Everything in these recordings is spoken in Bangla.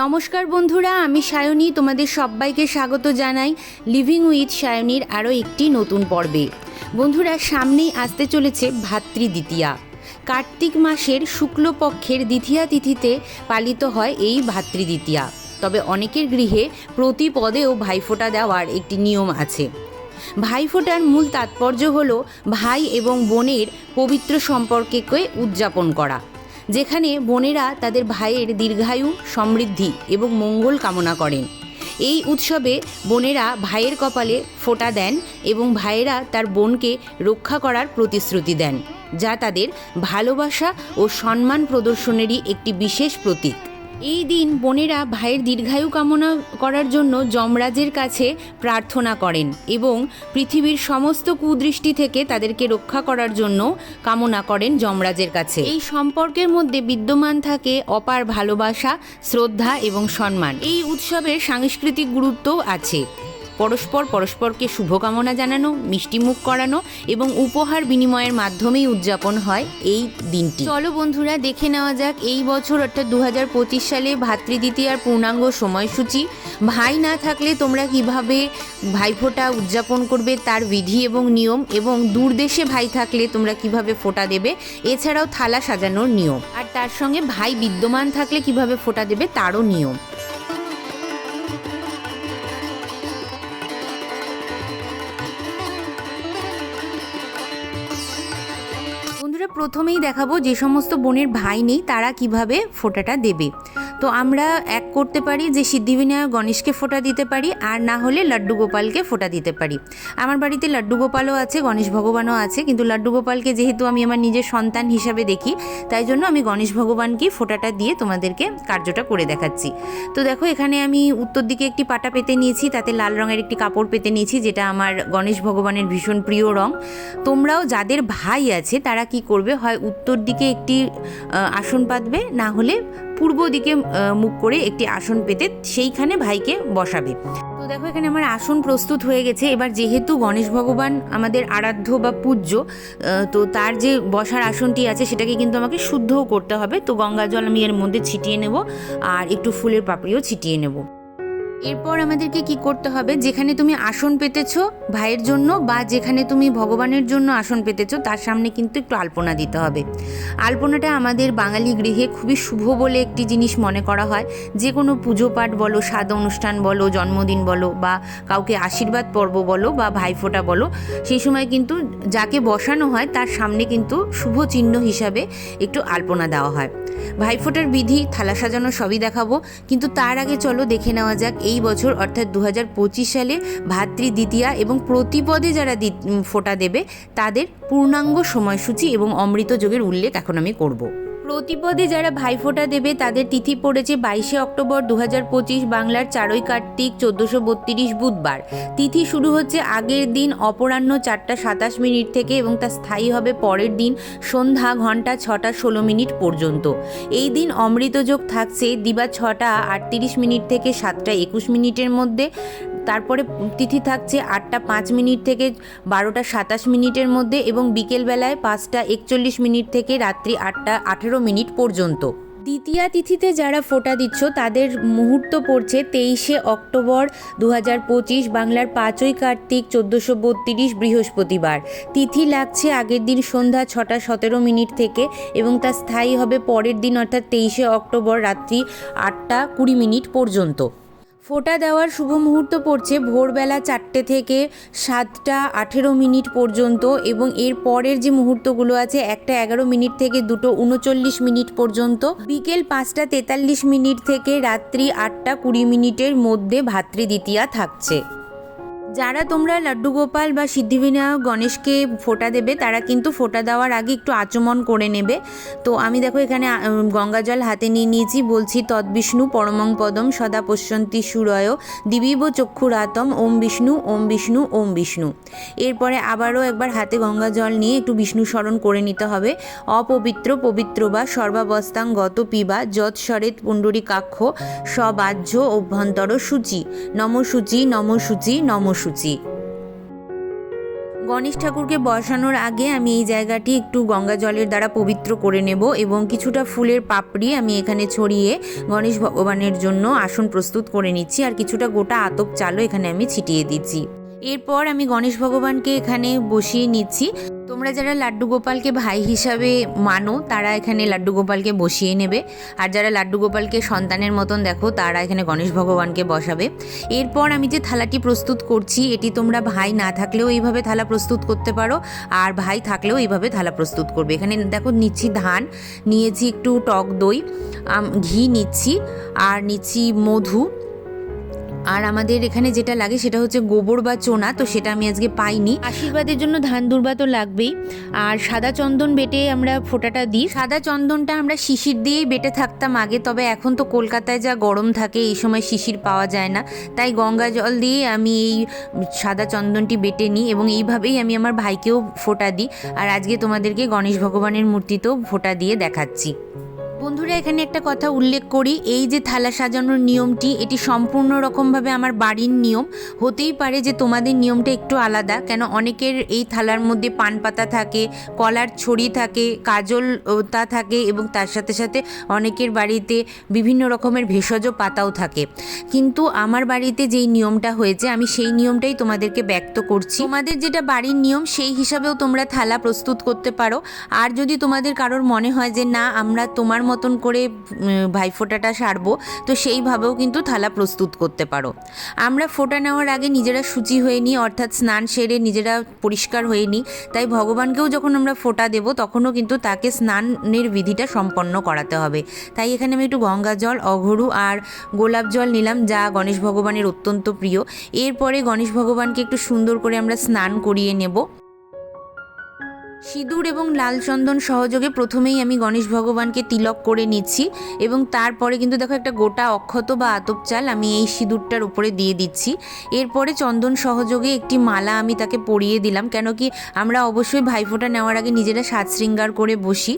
নমস্কার বন্ধুরা, আমি সায়নী, তোমাদের সবাইকে স্বাগত জানাই লিভিং উইথ সায়নীর আরও একটি নতুন পর্বে। বন্ধুরা, সামনেই আসতে চলেছে ভাতৃ দ্বিতীয়া কার্তিক মাসের শুক্লপক্ষের দ্বিতীয়া তিথিতে পালিত হয় এই ভাতৃ দ্বিতীয়া তবে অনেকের গৃহে প্রতি পদেও ভাইফোঁটা দেওয়ার একটি নিয়ম আছে। ভাইফোঁটার মূল তাৎপর্য হল ভাই এবং বোনের পবিত্র সম্পর্ককে উদযাপন করা। যেখানে বোনেরা তাদের ভাইয়ের দীর্ঘায়ু, সমৃদ্ধি এবং মঙ্গল কামনা করেন। এই উৎসবে বোনেরা ভাইয়ের কপালে ফোঁটা দেন এবং ভাইয়েরা তার বোনকে রক্ষা করার প্রতিশ্রুতি দেন, যা তাদের ভালোবাসা ও সম্মান প্রদর্শনেরই একটি বিশেষ প্রতীক। এই দিন বোনেরা ভাইয়ের দীর্ঘায়ু কামনা করার জন্য যমরাজের কাছে প্রার্থনা করেন এবং পৃথিবীর সমস্ত কুদৃষ্টি থেকে তাদেরকে রক্ষা করার জন্য কামনা করেন যমরাজের কাছে। এই সম্পর্কের মধ্যে বিদ্যমান থাকে অপার ভালোবাসা, শ্রদ্ধা এবং সম্মান। এই উৎসবের সাংস্কৃতিক গুরুত্ব আছে। পরস্পর পরস্পরকে শুভকামনা জানানো, মিষ্টিমুখ করানো এবং উপহার বিনিময়ের মাধ্যমেই উদযাপন হয় এই দিনটি। চলো বন্ধুরা, দেখে নেওয়া যাক এই বছর অর্থাৎ দু হাজার পঁচিশ সালে ভাতৃদ্বিতীয়ার পূর্ণাঙ্গ সময়সূচি। ভাই না থাকলে তোমরা কীভাবে ভাইফোঁটা উদযাপন করবে, তার বিধি এবং নিয়ম এবং দূর দেশে ভাই থাকলে তোমরা কীভাবে ফোঁটা দেবে, এছাড়াও থালা সাজানোর নিয়ম। আর তার সঙ্গে ভাই বিদ্যমান থাকলে কীভাবে ফোঁটা দেবে, তারও নিয়ম। প্রথমেই দেখাবো যে সমস্ত বোনের ভাই নেই তারা কীভাবে ফোটাটা দেবে। তো আমরা এক করতে পারি যে সিদ্ধিবিনায়ক গণেশকে ফোঁটা দিতে পারি, আর না হলে লাড্ডু গোপালকে ফোঁটা দিতে পারি। আমার বাড়িতে লাড্ডু গোপালও আছে, গণেশ ভগবানও আছে, কিন্তু লাড্ডু গোপালকে যেহেতু আমি আমার নিজের সন্তান হিসাবে দেখি, তাই জন্য আমি গণেশ ভগবানকেই ফোঁটাটা দিয়ে তোমাদেরকে কার্যটা করে দেখাচ্ছি। তো দেখো, এখানে আমি উত্তর দিকে একটি পাটা পেতে নিয়েছি, তাতে লাল রঙের একটি কাপড় পেতে নিয়েছি, যেটা আমার গণেশ ভগবানের ভীষণ প্রিয় রং। তোমরাও যাদের ভাই আছে, তারা কি করবে? হয় উত্তর দিকে একটি আসন পাতবে, না হলে পূর্ব দিকে মুখ করে একটি আসন পেতে সেইখানে ভাইকে বসাবে। তো দেখো, এখানে আমার আসন প্রস্তুত হয়ে গেছে। এবার যেহেতু গণেশ ভগবান আমাদের আরাধ্য বা পূজ্য তো তার যে বসার আসনটি আছে, সেটাকে কিন্তু আমাকে শুদ্ধও করতে হবে। তো গঙ্গা জল আমি এর মধ্যে ছিটিয়ে নেব আর একটু ফুলের পাপড়িও ছিটিয়ে নেব। এরপর আমাদেরকে কি করতে হবে? যেখানে তুমি আসন পেতেছো ভাইয়ের জন্য বা যেখানে তুমি ভগবানের জন্য আসন পেতেছ, তার সামনে কিন্তু একটু আলপনা দিতে হবে। আলপনাটা আমাদের বাঙালি গৃহে খুবই শুভ বলে একটি জিনিস মনে করা হয়। যে কোনো পুজো পাঠ বলো স্বাদ অনুষ্ঠান বলো, জন্মদিন বলো বা কাউকে আশীর্বাদ পর্ব বলো বা ভাইফোঁটা বলো, সেই সময় কিন্তু যাকে বসানো হয় তার সামনে কিন্তু শুভ চিহ্ন হিসাবে একটু আলপনা দেওয়া হয়। ভাইফোঁটার বিধি, থালা সাজানো সবই দেখাবো। কিন্তু তার আগে চলো দেখে নেওয়া যাক এই বছর, অর্থাৎ দু হাজার পঁচিশ সালে ভাতৃ দ্বিতীয়া এবং প্রতিপদে যারা ফোটা দেবে, তাদের পূর্ণাঙ্গ সময়সূচি এবং অমৃত যোগের উল্লেখ এখন আমি করব। প্রতিপদে যারা ভাইফোঁটা দেবে, তাদের তিথি পড়েছে বাইশে অক্টোবর দু হাজার পঁচিশ বাংলার চারই কার্তিক চোদ্দোশো বত্রিশ বুধবার। তিথি শুরু হচ্ছে আগের দিন অপরাহ্ন চারটা সাতাশ মিনিট থেকে এবং তা স্থায়ী হবে পরের দিন সন্ধ্যা ঘণ্টা ছটা ষোলো মিনিট পর্যন্ত। এই দিন অমৃতযোগ থাকছে দিবা ছটা আটত্রিশ মিনিট থেকে সাতটা একুশ মিনিটের মধ্যে। তারপরে তিথি থাকছে আটটা পাঁচ মিনিট থেকে বারোটা সাতাশ মিনিটের মধ্যে এবং বিকেলবেলায় পাঁচটা একচল্লিশ মিনিট থেকে রাত্রি আটটা আঠেরো মিনিট পর্যন্ত। দ্বিতীয়া তিথিতে যারা ফোঁটা দিচ্ছ, তাদের মুহূর্ত পড়ছে তেইশে অক্টোবর দু পঁচিশ বাংলার পাঁচই কার্তিক চোদ্দোশো বত্রিশ বৃহস্পতিবার। তিথি লাগছে আগের দিন সন্ধ্যা ছটা সতেরো মিনিট থেকে এবং তা স্থায়ী হবে পরের দিন অর্থাৎ তেইশে অক্টোবর রাত্রি আটটা কুড়ি মিনিট পর্যন্ত। ফোঁটা দেওয়ার শুভ মুহূর্ত পড়ছে ভোরবেলা চারটে থেকে সাতটা আঠেরো মিনিট পর্যন্ত এবং এর পরের যে মুহূর্তগুলো আছে, একটা এগারো মিনিট থেকে দুটো উনচল্লিশ মিনিট পর্যন্ত। বিকেল পাঁচটা তেতাল্লিশ মিনিট থেকে রাত্রি আটটা কুড়ি মিনিটের মধ্যে ভাতৃদ্বিতীয়া থাকছে। যারা তোমরা লাড্ডু গোপাল বা সিদ্ধিবিনায়ক গণেশকে ফোঁটা দেবে, তারা কিন্তু ফোঁটা দেওয়ার আগে একটু আচমন করে নেবে। তো আমি দেখো এখানে গঙ্গা জল হাতে নিয়ে নিয়েছি, বলছি তদ্বিষ্ণু পরমং পদম সদা পশ্যন্তি সুরয়, দিবিব চক্ষুরাতম, ওম বিষ্ণু ওম বিষ্ণু ওম বিষ্ণু। এরপরে আবারও একবার হাতে গঙ্গা জল নিয়ে একটু বিষ্ণু স্মরণ করে নিতে হবে। অপবিত্র, পবিত্র বা সর্বাবস্থাং গত পিবা, যৎ সরেত পুণ্ডরী কাক্ষ সবাহ্য অভ্যন্তর সূচি, নম সূচি নম সূচি, নম সূচি গণেশ ঠাকুরকে বসানোর আগে আমি এই জায়গাটি একটু গঙ্গা জলের দ্বারা পবিত্র করে নেব এবং কিছুটা ফুলের পাপড়ি আমি এখানে ছড়িয়ে গণেশ ভগবানের জন্য আসন প্রস্তুত করে নিচ্ছি। আর কিছুটা গোটা আতপ চালও এখানে আমি ছিটিয়ে দিচ্ছি। এরপর আমি গণেশ ভগবানকে এখানে বসিয়ে নিচ্ছি। তোমরা যারা লাড্ডু গোপালকে ভাই হিসাবে মানো, তারা এখানে লাড্ডু গোপালকে বসিয়ে নেবে। আর যারা লাড্ডু গোপালকে সন্তানের মতন দেখো, তারা এখানে গণেশ ভগবানকে বসাবে। এরপর আমি যে থালাটি প্রস্তুত করছি, এটি তোমরা ভাই না থাকলেও এইভাবে থালা প্রস্তুত করতে পারো, আর ভাই থাকলেও এইভাবে থালা প্রস্তুত করবে। এখানে দেখো নিচ্ছি ধান, নিয়েছি একটু টক দই ঘি নিচ্ছি, আর নিচ্ছি মধু। আর আমাদের এখানে যেটা লাগে সেটা হচ্ছে গোবর বা চোনা তো সেটা আমি আজকে পাইনি। আশীর্বাদের জন্য ধান দুর্বা তো লাগবেই। আর সাদা চন্দন বেটে আমরা ফোঁটাটা দিই। সাদা চন্দনটা আমরা শিশির দিয়েই বেটে থাকতাম আগে তবে এখন তো কলকাতায় যা গরম থাকে এই সময় শিশির পাওয়া যায় না। তাই গঙ্গা জল দিয়ে আমি এই সাদা চন্দনটি বেটে নিই এবং এইভাবেই আমি আমার ভাইকেও ফোঁটা দিই। আর আজকে তোমাদেরকে গণেশ ভগবানের মূর্তিতেও ফোঁটা দিয়ে দেখাচ্ছি। বন্ধুরা, এখানে একটা কথা উল্লেখ করি। এই যে থালা সাজানোর নিয়মটি, এটি সম্পূর্ণ রকমভাবে আমার বাড়ির নিয়ম। হতেই পারে যে তোমাদের নিয়মটা একটু আলাদা, কেন অনেকের এই থালার মধ্যে পান পাতা থাকে, কলার ছড়ি থাকে, কাজল তা থাকে এবং তার সাথে সাথে অনেকের বাড়িতে বিভিন্ন রকমের ভেষজ পাতাও থাকে। কিন্তু আমার বাড়িতে যেই নিয়মটা হয়েছে, আমি সেই নিয়মটাই তোমাদেরকে ব্যক্ত করছি। তোমাদের যেটা বাড়ির নিয়ম, সেই হিসাবেও তোমরা থালা প্রস্তুত করতে পারো। আর যদি তোমাদের কারোর মনে হয় যে না, আমরা তোমার মতন করে ভাইফোঁটাটা সারবো, তো সেইভাবেও কিন্তু থালা প্রস্তুত করতে পারো। আমরা ফোঁটা নেওয়ার আগে নিজেরা শুচি হয়ে নিই, অর্থাৎ স্নান সেরে নিজেরা পরিষ্কার হয়ে নিই। তাই ভগবানকেও যখন আমরা ফোঁটা দেবো, তখনও কিন্তু তাকে স্নানের বিধিটা সম্পন্ন করাতে হবে। তাই এখানে আমি একটু গঙ্গা জল, অঘরু আর গোলাপ জল নিলাম, যা গণেশ ভগবানের অত্যন্ত প্রিয়। এরপরে গণেশ ভগবানকে একটু সুন্দর করে আমরা স্নান করিয়ে নেব। সিঁদুর এবং লাল চন্দন সহযোগে প্রথমেই আমি গণেশ ভগবানকে তিলক করে নিচ্ছি এবং তারপরে কিন্তু দেখো একটা গোটা অক্ষত বা আতপ চাল আমি এই সিঁদুরটার উপরে দিয়ে দিচ্ছি। এরপরে চন্দন সহযোগে একটি মালা আমি তাকে পরিয়ে দিলাম, কেন কি আমরা অবশ্যই ভাইফোঁটা নেওয়ার আগে নিজেরা সাজ শৃঙ্গার করে বসি।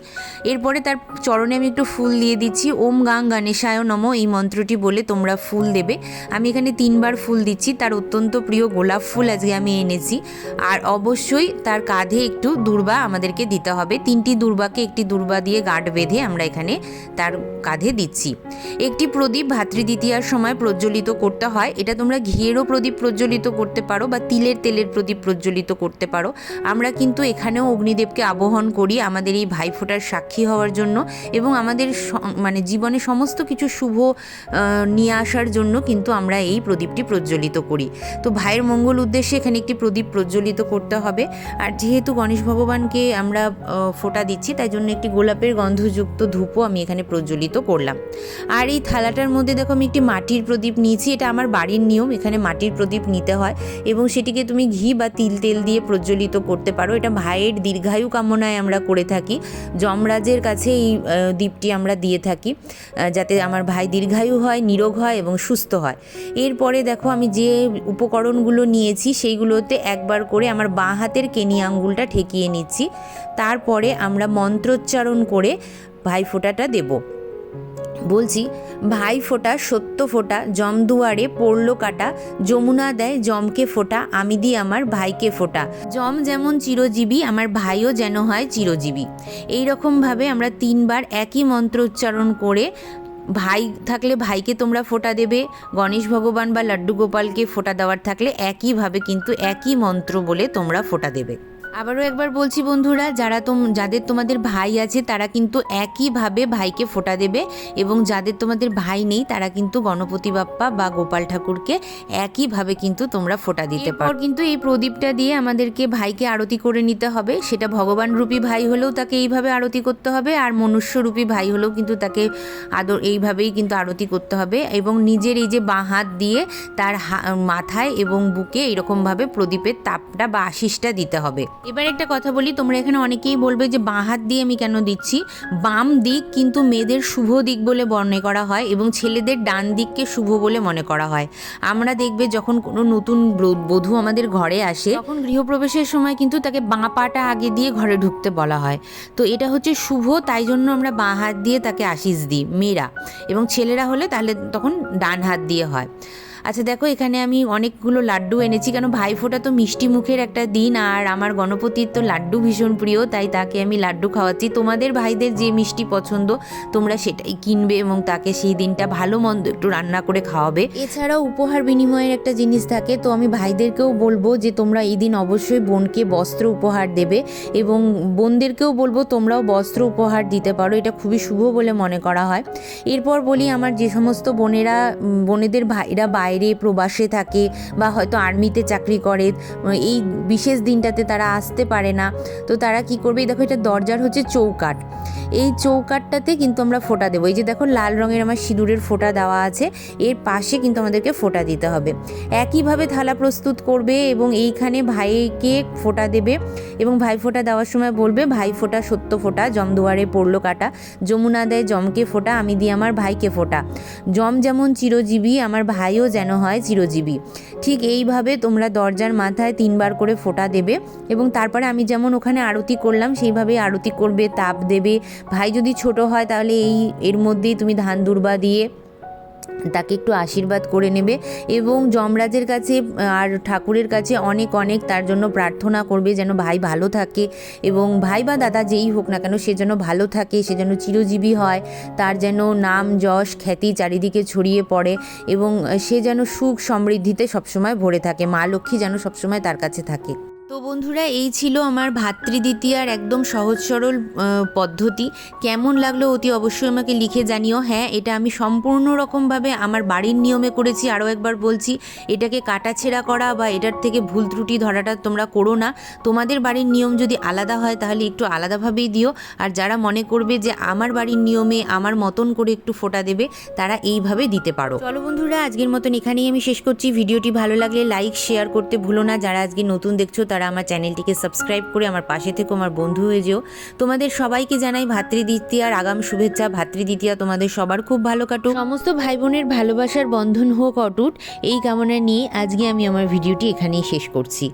এরপরে তার চরণে আমি একটু ফুল দিয়ে দিচ্ছি, ওম গাং গণেশায় নম এই মন্ত্রটি বলে তোমরা ফুল দেবে। আমি এখানে তিনবার ফুল দিচ্ছি, তার অত্যন্ত প্রিয় গোলাপ ফুল আজকে আমি এনেছি। আর অবশ্যই তার কাঁধে একটু দুর্বা আমাদেরকে দিতে হবে। তিনটি দুর্বাকে একটি দুর্বা দিয়ে গাঁট বেঁধে আমরা এখানে তার কাঁধে দিচ্ছি। একটি প্রদীপ ভাতৃদ্বিতীয়ার সময় প্রজ্বলিত করতে হয়। এটা তোমরা ঘিয়েরও প্রদীপ প্রজ্বলিত করতে পারো বা তিলের তেলের প্রদীপ প্রজ্বলিত করতে পারো। আমরা কিন্তু এখানেও অগ্নিদেবকে আবহন করি আমাদের এই ভাইফোঁটার সাক্ষী হওয়ার জন্য এবং আমাদের মানে জীবনে সমস্ত কিছু শুভ নিয়ে আসার জন্য কিন্তু আমরা এই প্রদীপটি প্রজ্বলিত করি। তো ভাইয়ের মঙ্গল উদ্দেশ্যে এখানে একটি প্রদীপ প্রজ্বলিত করতে হবে। আর যেহেতু গণেশ ভগবানকে আমরা ফোটা দিচ্ছি, তাই জন্য একটি গোলাপের গন্ধযুক্ত ধূপও আমি এখানে প্রজ্বলিত করলাম। আর এই থালাটার মধ্যে দেখো আমি একটি মাটির প্রদীপ নিয়েছি, এটা আমার বাড়ির নিয়ম, এখানে মাটির প্রদীপ নিতে হয় এবং সেটিকে তুমি ঘি বা তিল তেল দিয়ে প্রজ্বলিত করতে পারো। এটা ভাইয়ের দীর্ঘায়ু কামনায় আমরা করে থাকি, যমরাজের কাছে এই দ্বীপটি আমরা দিয়ে থাকি যাতে আমার ভাই দীর্ঘায়ু হয়, নিরোগ হয় এবং সুস্থ হয়। এরপরে দেখো আমি যে উপকরণগুলো নিয়েছি, সেইগুলোতে একবার করে আমার বাঁ হাতের কেনি আঙ্গুলটা ঠেকিয়ে নিচ্ছি। তারপরে আমরা মন্ত্রোচ্চারণ করে ভাইফোঁটাটা দেবো। বলছি, ভাই ফোঁটা, সত্য ফোঁটা, জম দুয়ারে পড়ল কাটা, যমুনা দেয় জমকে ফোঁটা, আমি দিই আমার ভাইকে ফোঁটা। জম যেমন চিরজীবী, আমার ভাইও যেন হয় চিরজীবী। এই রকমভাবে আমরা তিনবার একই মন্ত্র উচ্চারণ করে ভাই থাকলে ভাইকে তোমরা ফোঁটা দেবে, গণেশ ভগবান বা লাড্ডু গোপালকে ফোঁটা দেওয়ার থাকলে একইভাবে কিন্তু একই মন্ত্র বলে তোমরা ফোঁটা দেবে। আবারও একবার বলছি বন্ধুরা যারা তোম যাদের তোমাদের ভাই আছে তারা কিন্তু একইভাবে ভাইকে ফোঁটা দেবে এবং যাদের তোমাদের ভাই নেই তারা কিন্তু গণপতি বাপ্পা বা গোপাল ঠাকুরকে একইভাবে কিন্তু তোমরা ফোঁটা দিতে পারো। কিন্তু এই প্রদীপটা দিয়ে আমাদেরকে ভাইকে আরতি করে নিতে হবে। সেটা ভগবান রূপী ভাই হলেও তাকে এইভাবে আরতি করতে হবে আর মনুষ্যরূপী ভাই হলেও কিন্তু তাকে আদর এইভাবেই কিন্তু আরতি করতে হবে এবং নিজের এই যে বাঁ হাত দিয়ে তার হা- মাথায় এবং বুকে এরকমভাবে প্রদীপের তাপটা বা আশিসটা দিতে হবে। এবার একটা কথা বলি, তোমরা এখানে অনেকেই বলবে যে বাঁ হাত দিয়ে আমি কেন দিচ্ছি? বাম দিক কিন্তু মেয়েদের শুভ দিক বলে মনে করা হয় এবং ছেলেদের ডান দিককে শুভ বলে মনে করা হয়। আমরা দেখবে যখন কোনো নতুন বধূ আমাদের ঘরে আসে, তখন গৃহপ্রবেশের সময় কিন্তু তাকে বাঁ পাটা আগে দিয়ে ঘরে ঢুকতে বলা হয়। তো এটা হচ্ছে শুভ, তাই জন্য আমরা বাঁ হাত দিয়ে তাকে আশিস দিই, মেয়েরা। এবং ছেলেরা হলে তাহলে তখন ডান হাত দিয়ে হয়। আচ্ছা দেখো, এখানে আমি অনেকগুলো লাড্ডু এনেছি। কেন, ভাইফোঁটা তো মিষ্টি মুখের একটা দিন, আর আমার গণপতির তো লাড্ডু ভীষণ প্রিয়, তাই তাকে আমি লাড্ডু খাওয়াচ্ছি। তোমাদের ভাইদের যে মিষ্টি পছন্দ, তোমরা সেটাই কিনবে এবং তাকে সেই দিনটা ভালো মন্দ একটু রান্না করে খাওয়াবে। এছাড়াও উপহার বিনিময়ের একটা জিনিস থাকে, তো আমি ভাইদেরকেও বলব যে, তোমরা এই দিন অবশ্যই বোনকে বস্ত্র উপহার দেবে এবং বোনদেরকেও বলব, তোমরাও বস্ত্র উপহার দিতে পারো, এটা খুবই শুভ বলে মনে করা হয়। এরপর বলি, আমার যে সমস্ত বোনেরা বোনেদের ভাইরা বাইরে প্রবাসে থাকে বা হয়তো আর্মিতে চাকরি করে, এই বিশেষ দিনটাতে তারা আসতে পারে না। তো তারা কি করবে? দেখো, এটা দরজার হচ্ছে চৌকাঠ। এই চৌকাঠটাতে কিন্তু আমরা ফোঁটা দেবো। এই যে দেখো, লাল রঙের আমার সিঁদুরের ফোঁটা দেওয়া আছে। এর পাশে কিন্তু আমাদেরকে ফোঁটা দিতে হবে। একইভাবে থালা প্রস্তুত করবে এবং এইখানে ভাইকে ফোঁটা দেবে এবং ভাই ফোঁটা দেওয়ার সময় বলবে, ভাই ফোঁটা, সত্য ফোঁটা জমদুয়ারে পড়ল কাটা। যমুনা দেয় জমকে ফোঁটা, আমি দিই আমার ভাইকে ফোঁটা। জম যেমন চিরজীবী, আমার ভাইও যেন হয় চিরজীবী। ঠিক এইভাবে তোমরা দরজার মাথায় তিনবার করে ফোঁটা দেবে এবং তারপরে আমি যেমন ওখানে আরতি করলাম, সেইভাবেই আরতি করবে, তাপ দেবে। ভাই যদি ছোট হয় তাহলে এই, এর মধ্যেই তুমি ধান দুর্বা দিয়ে তাকে একটু আশীর্বাদ করে নেবে এবং যমরাজের কাছে, আর ঠাকুরের কাছে অনেক অনেক তার জন্য প্রার্থনা করবে যেন ভাই ভালো থাকে এবং ভাই বা দাদা যেই হোক না কেন সে যেন ভালো থাকে, সে যেন চিরজীবী হয়, তার যেন নাম যশ খ্যাতি চারিদিকে ছড়িয়ে পড়ে এবং সে যেন সুখ সমৃদ্ধিতে সবসময় ভরে থাকে, মা লক্ষ্মী যেন সবসময় তার কাছে থাকে। তো বন্ধুরা, এই ছিল আমার ভাতৃদ্বিতীয়ার একদম সহজ সরল পদ্ধতি। কেমন লাগল অতি অবশ্যই আমাকে লিখে জানিও। হ্যাঁ এটা আমি সম্পূর্ণ রকমভাবে আমার বাড়ির নিয়মে করেছি, আরও একবার বলছি। এটাকে কাটাছেড়া করা বা এটার থেকে ভুল ত্রুটি ধরাটা তোমরা করো না। তোমাদের বাড়ির নিয়ম যদি আলাদা হয়, তাহলে একটু আলাদাভাবেই দিও। আর যারা মনে করবে যে আমার বাড়ির নিয়মে আমার মতন করে একটু ফোটা দেবে, তারা এইভাবে দিতে পারো। চলো বন্ধুরা, আজকের মতন এখানেই আমি শেষ করছি। ভিডিওটি ভালো লাগলে লাইক, শেয়ার করতে ভুলো না। যারা আজকে নতুন দেখছ তারা আমার চ্যানেলটিকে সাবস্ক্রাইব করে আমার পাশে থেকে, আমার বন্ধু হয়ে যেও। তোমাদের সবাইকে জানাই ভাতৃদ্বিতীয়ার আগাম শুভেচ্ছা। ভাতৃদ্বিতীয়া তোমাদের সবার খুব ভালো কাটুক। সমস্ত ভাই বোনের ভালোবাসার বন্ধন হোক অটুট, এই কামনা নিয়ে আজকে আমি আমার ভিডিওটি এখানেই শেষ করছি।